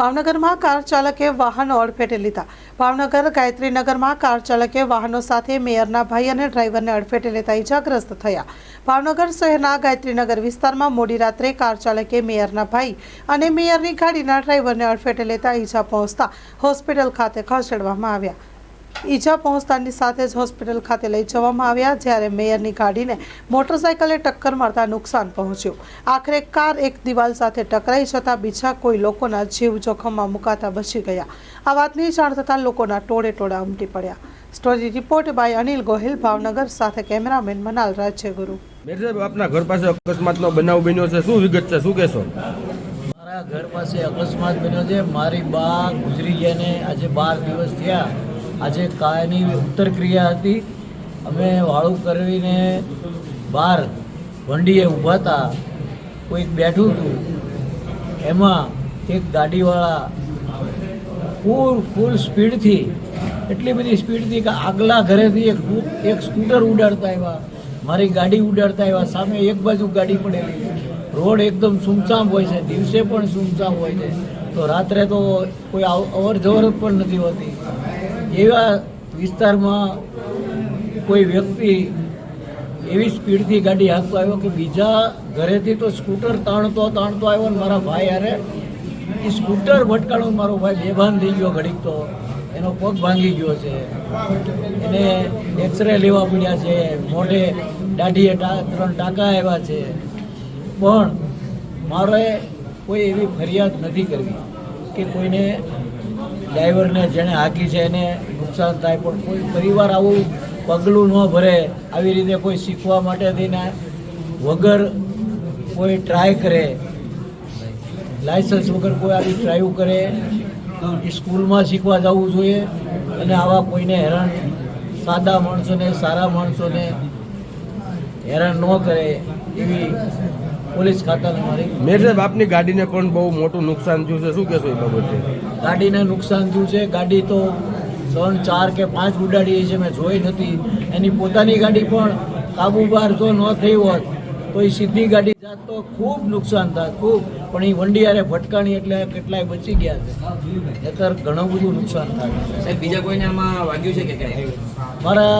ભાવનગરમાં કાર ચાલકે વાહન અડફેટે લીધા. ભાવનગર ગાયત્રીનગરમાં કાર ચાલકે વાહનો સાથે મેયરના ભાઈ અને ડ્રાઈવરને અડફેટે લેતા ઇજાગ્રસ્ત થયા. ભાવનગર શહેરના ગાયત્રીનગર વિસ્તારમાં મોડી રાત્રે કાર ચાલકે મેયરના ભાઈ અને મેયરની ગાડીના ડ્રાઈવરને અડફેટે લેતા ઈજા પહોંચતા હોસ્પિટલ ખાતે ખસેડવામાં આવ્યા. ઈજા પહોંચતાની સાથે જ હોસ્પિટલ ખાતે લઈ જવામાં આવ્યા જ્યારે મેયરની ગાડીને મોટરસાયકલે ટક્કર મારતા નુકસાન પહોંચ્યું. આખરે કાર એક દિવાલ સાથે ટકરાઈ જતાં બીજા કોઈ લોકોના જીવ જોખમમાં મુકાતા બચી ગયા. આ વાતની જાણ થતાં લોકોના ટોળે ટોળા ઉમટી પડ્યા. Story report by Anil Gohil Bhavnagar સાથે કેમેરામેન મનાલ રાજ્યગુરુ. મેર સાહેબ આપના ઘર પાસે અકસ્માતનો બનાવ બન્યો છે શું વિગત છે શું કહેશો? મારા ઘર પાસે અકસ્માત બન્યો છે. મારી બા ગુજરી ગયાને આજે બાર દિવસ થયા. આજે કાયની ઉત્તર ક્રિયા હતી. અમે વાળું કરવીને બહાર વંડીએ ઊભા હતા. કોઈક બેઠું હતું. એમાં એક ગાડીવાળા ફૂલ ફૂલ સ્પીડથી, એટલી બધી સ્પીડથી કે આગલા ઘરેથી એક એક સ્કૂટર ઉડાડતા આવ્યા. મારી ગાડી ઉડાડતા આવ્યા. સામે એક બાજુ ગાડી પડેલી. રોડ એકદમ સુમસામ હોય છે. દિવસે પણ સુમસામ હોય છે. તો રાત્રે તો કોઈ અવ- અવર જવર પણ નથી હોતી. એવા વિસ્તારમાં કોઈ વ્યક્તિ એવી સ્પીડથી ગાડી હાંકતો આવ્યો કે બીજા ઘરેથી તો સ્કૂટર તાણતો તાણતો આવ્યો ને મારા ભાઈ હારે, એ સ્કૂટર ભટકાણું મારો ભાઈ બેભાન થઈ ગયો ઘડીક તો. એનો પગ ભાંગી ગયો છે. એને એક્સરે લેવા પડ્યા છે. મોઢે દાઢીએ ત્રણ ટાંકા આવ્યા છે. પણ મારે કોઈ એવી ફરિયાદ નથી કરવી કે કોઈને ડ્રાઈવરને જેણે હાકી છે એને નુકસાન થાય, પણ કોઈ પરિવાર આવું પગલું ન ભરે આવી રીતે કોઈ શીખવા માટે થઈને વગર કોઈ ટ્રાય કરે લાયસન્સ વગર કોઈ આવી ટ્રાય કરે સ્કૂલમાં શીખવા જવું જોઈએ અને આવા કોઈને હેરાન, સાદા માણસોને, સારા માણસોને હેરાન ન કરે એવી પોલીસ ખાતાને મારી. મેં સાહેબ આપની ગાડીને પણ બહુ મોટું નુકસાન થયું છે. શું કહેશો એ બાબતે? ગાડીને નુકસાન થયું છે. ગાડી તો ત્રણ ચાર કે પાંચ ઉડાડી છે મેં જોઈ નથી. એની પોતાની ગાડી પણ કાબુ બહાર જો ન થઈ હોત તો એ સીધી ગાડી જાત તો ખૂબ નુકસાન થાય ખૂબ. પણ એ વંડિયારે ભટકાણી એટલે કેટલાય બચી ગયા છે. નહીતર ઘણું બધું નુકસાન થાય. સાહેબ બીજા કોઈને આમાં વાગ્યું છે કે કઈ મારા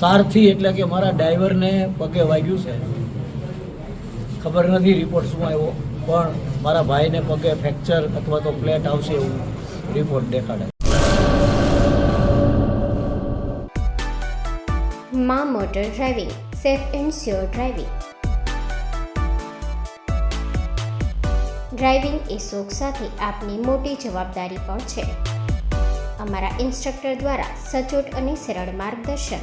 સારથી એટલે કે મારા ડ્રાઈવરને પગે વાગ્યું છે. ખબર નથી રિપોર્ટ શું આવ્યો. પણ મારા ભાઈને પગે ફ્રેક્ચર અથવા તો પ્લેટ આવશે એવું રિપોર્ટ દેખાડે. મા motor driving safe and sure driving driving એ શોખ સાથે આપની મોટી જવાબદારી પણ છે. અમારા ઇન્સ્ટ્રક્ટર દ્વારા સચોટ અને સરળ માર્ગદર્શન